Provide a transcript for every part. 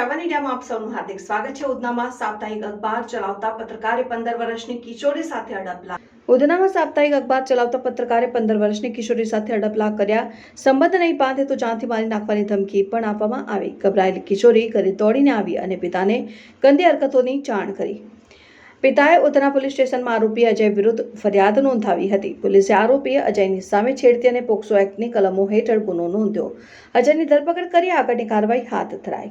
ગંદી હરકતોની જાણ કરી. પિતાએ ઉધના પોલીસ સ્ટેશનમાં આરોપી અજય વિરુદ્ધ ફરિયાદ નોંધાવી હતી. પોલીસે આરોપી અજયની સામે છેડતી અને પોક્સો એક્ટની કલમો હેઠળ ગુનો નોંધ્યો. અજયની ધરપકડ કરી આગળની કાર્યવાહી હાથ ધરાઈ.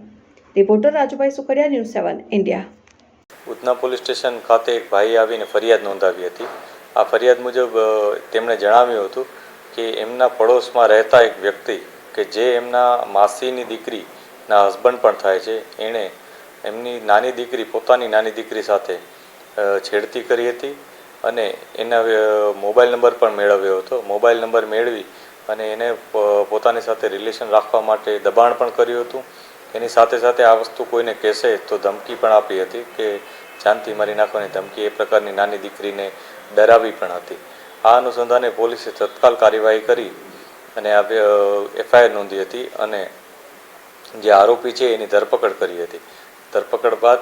Reporter Rajubhai Sukhadiya, news seven, India. Udhna police station ખાતે એક ભાઈ આવીને ફરિયાદ નોંધાવી હતી. આ ફરિયાદ મુજબ તેમણે જણાવ્યું હતું કે એમના પડોશમાં રહેતા એક વ્યક્તિ કે જે એમના માસીની દીકરીના હસબન્ડ પણ થાય છે, એણે એમની નાની દીકરી, પોતાની નાની દીકરી સાથે છેડતી કરી હતી અને એના મોબાઈલ નંબર પણ મેળવ્યો હતો. મોબાઈલ નંબર મેળવી અને એને પોતાની સાથે રિલેશન રાખવા માટે દબાણ પણ કર્યું હતું. એની સાથે સાથે આ વસ્તુ કોઈને કહેશે તો ધમકી પણ આપી હતી કે જાનથી મારી નાખવાની ધમકી એ પ્રકારની નાની દીકરીને ડરાવી પણ હતી. આ અનુસંધાને પોલીસે તત્કાલ કાર્યવાહી કરી અને આ એફઆઈઆર નોંધી હતી અને જે આરોપી છે એની ધરપકડ કરી હતી. ધરપકડ બાદ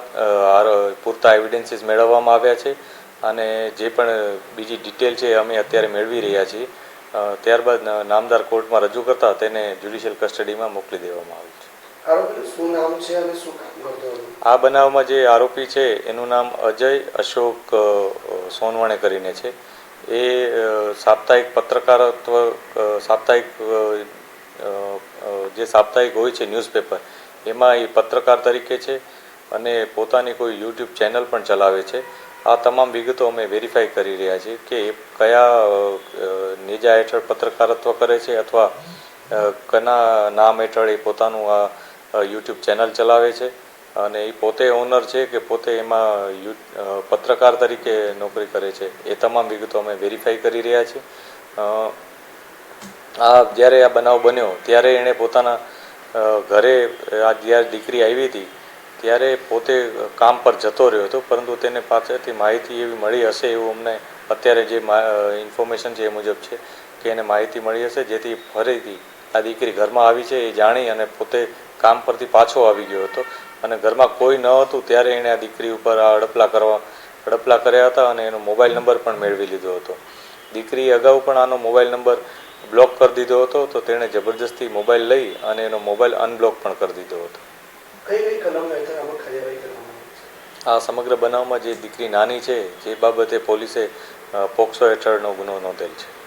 પૂરતા એવિડન્સીસ મેળવવામાં આવ્યા છે અને જે પણ બીજી ડિટેલ છે અમે અત્યારે મેળવી રહ્યા છીએ. ત્યારબાદ નામદાર કોર્ટમાં રજૂ કરતા તેને જ્યુડિશિયલ કસ્ટડીમાં મોકલી દેવામાં આવ્યું છે. આ બનાવમાં જે આરોપી છે, એનું નામ અજય અશોક સોનવણે કરીને છે. એ સાપ્તાહિક પત્રકારત્વ સાપ્તાહિક જે સાપ્તાહિક હોય છે ન્યૂઝપેપર, એમાં એ પત્રકાર તરીકે છે અને પોતાની કોઈ યુટ્યુબ ચેનલ પણ ચલાવે છે. આ તમામ વિગતો અમે વેરીફાઈ કરી રહ્યા છીએ કે એ કયા નેજા હેઠળ પત્રકારત્વ કરે છે અથવા કના નામ હેઠળ એ પોતાનું આ યુટ્યુબ ચેનલ ચલાવે છે અને એ પોતે ઓનર છે કે પોતે એમાં પત્રકાર તરીકે નોકરી કરે છે. એ તમામ વિગતો અમે વેરીફાઈ કરી રહ્યા છીએ. આ જ્યારે આ બનાવ બન્યો, ત્યારે એણે પોતાના ઘરે આ જ્યારે દીકરી આવી હતી, ત્યારે પોતે કામ પર જતો રહ્યો હતો, પરંતુ તેને પાસેથી માહિતી એવી મળી હશે એવું અમને અત્યારે જે ઇન્ફોર્મેશન છે એ મુજબ છે કે એને માહિતી મળી હશે, જેથી ફરીથી આ દીકરી ઘરમાં આવી છે એ જાણી અને પોતે કામ પરથી પાછો આવી ગયો હતો. અને ઘરમાં કોઈ ન હતું ત્યારે એણે આ દીકરી ઉપર આ હડપલા કરવા હડપલા કર્યા હતા અને એનો મોબાઈલ નંબર પણ મેળવી લીધો હતો. દીકરીએ અગાઉ પણ આનો મોબાઈલ નંબર બ્લોક કરી દીધો હતો તો તેણે જબરજસ્તી મોબાઈલ લઈ અને એનો મોબાઈલ અનબ્લોક પણ કરી દીધો હતો. આ સમગ્ર બનાવમાં જે દીકરી નાની છે જે બાબતે પોલીસે પોક્સો હેઠળનો ગુનો નોંધેલ છે.